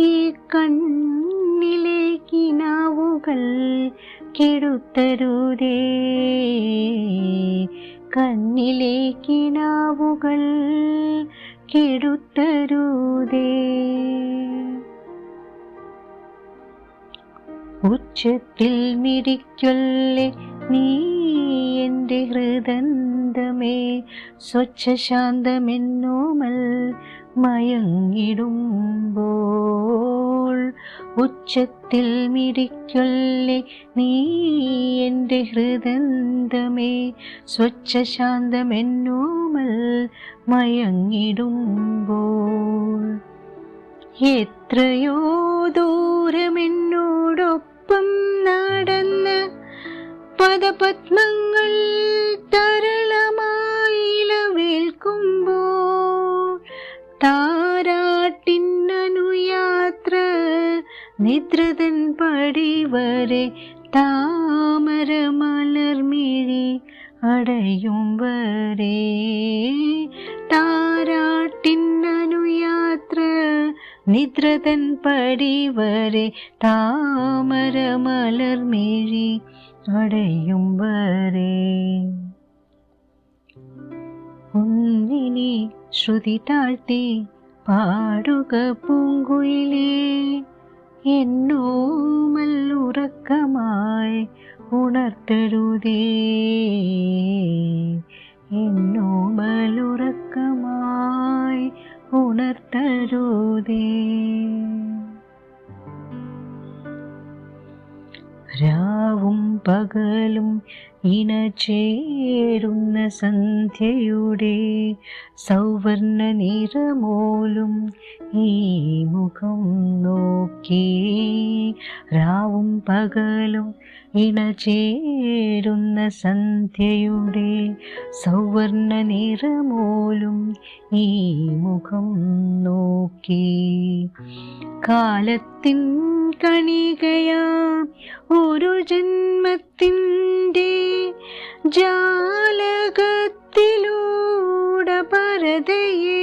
ഈ കണ്ണിലേക്ക് നാവുകൾ കെടുത്തരുതേ. കണ്ണിലേക്ക് നാവുകൾ കെടുത്തരുതേ. ഉച്ചത്തിൽ മിടിക്കൊല്ലേ നീ എന്റെ ഹൃദന്തമേ? സ്വച്ഛ ശാന്തമെന്നോമൽ മയങ്ങിടുമ്പോൾ ഉച്ചത്തിൽ മിടിക്കൊല്ലേ നീ എന്റെ ഹൃദന്തമേ. സ്വച്ഛശാന്തമെന്നോമൽ മയങ്ങിടുമ്പോൾ എത്രയോ ദൂരമെന്നോടൊപ്പം നടന്ന് പദപത്മങ്ങൾ താരാട്ടിന്നനുയാത്ര നിദ്രതൻ പടി വരെ താമര മലർമിഴി അടയും വരെ. താരാട്ടിന്നനുയാത്ര നിദ്രതൻ പടി വരെ താമര മലർമിഴി അടയും വരെ. ഒന്നിനെ ശ്രുതി താഴ്ത്തി പാടുക പൂങ്കുയിലേ എന്നോ മല്ലുറക്കമായി ഉണർത്തരുതേ. എന്നോ മലുറക്കമായി ഉണർത്തരുതേ. രാവും പകലും ഇണചേരുന്ന സന്ധ്യയുടെ സൗവർണ നിറമോലും ഈ മുഖം നോക്കി. രാവും പകലും ഇണചേരുന്ന സന്ധ്യയുടെ സൗവർണ നിറമോലും ഈ മുഖം നോക്കി. കാലത്തിൻ കണികയാ ഒരു ജന്മത്തിന്റെ ജാലകത്തിലൂടെ പരതയെ